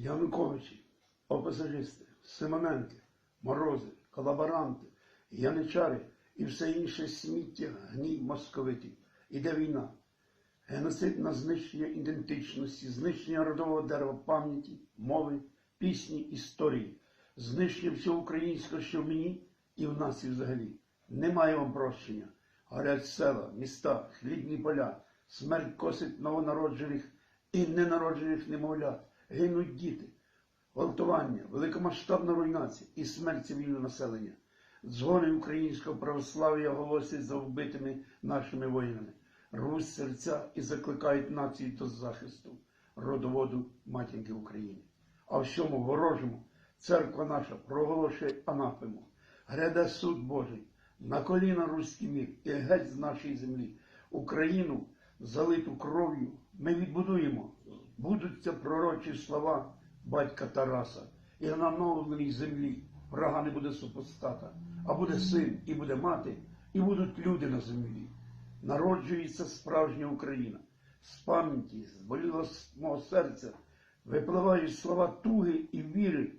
Януковичі, опасажисти, Симоненки, Морози, колаборанти, яничари і все інше сміття гній московитів. Іде війна. Геноцид на знищення ідентичності, знищення родового дерева пам'яті, мови, пісні, історії, знищення всього українського, що в мені і в нас і взагалі. Немає вам прощення. Горять села, міста, хлібні поля, смерть косить новонароджених і ненароджених немовлят, гинуть діти, гвалтування, великомасштабна руйнація і смерть цивільного населення. Дзвони українського православ'я голосять за вбитими нашими воїнами, рвуть серця і закликають націю до захисту родоводу матінки України. А всьому ворожому церква наша проголошує анафему. Гряде суд Божий, на коліна руський мір і геть з нашої землі. Україну, залиту кров'ю, ми відбудуємо. Будуться пророчі слова батька Тараса. І на новленій землі врага не буде супостата, а буде син, і буде мати, і будуть люди на землі. Народжується справжня Україна. З пам'яті, з болілого серця випливають слова туги і віри,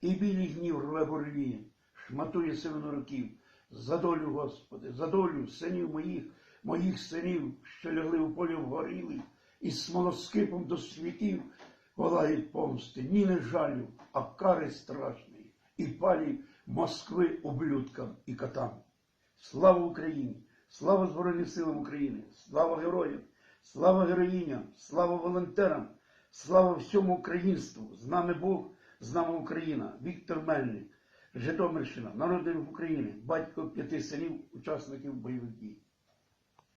і білий гнів рве горліє, шматує сивину років. За долю, Господи, за долю синів моїх, моїх синів, що лягли у полі вгоріли, і смолоскипом до світів волають помсти, ні не жалю, а кари страшної, і палі Москви ублюдкам і катам. Слава Україні! Слава Збройним силам України! Слава героям! Слава героїням! Слава волонтерам! Слава всьому українству! З нами Бог, з нами Україна! Віктор Мельник, Житомирщина, народний рух України, батько п'яти синів, учасників бойових дій.